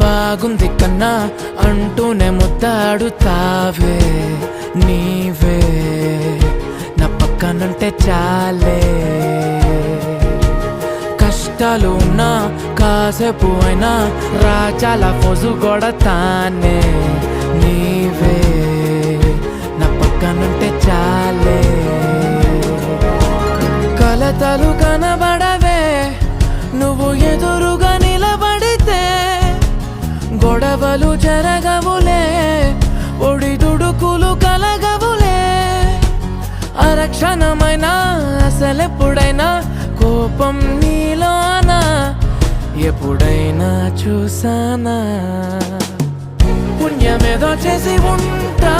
బాగుంది కన్నా అంటూనే ముద్దాడుతావే నీవే. నా పక్కనంటే చాలే. కష్టాలు ఉన్నా కాసేపు అయినా రాజాల ఫోజు కొడతానే నీవే. నా పక్కనుంటే చాలే. కలతలు కనబడవే. గొడవలు జరగవులే ఒడిదుడుకులు కలగవులే. అరక్షణమైనా అసలెప్పుడైనా కోపం నీలోనా ఎప్పుడైనా చూసానా? పుణ్యమేదో చేసి ఉంటా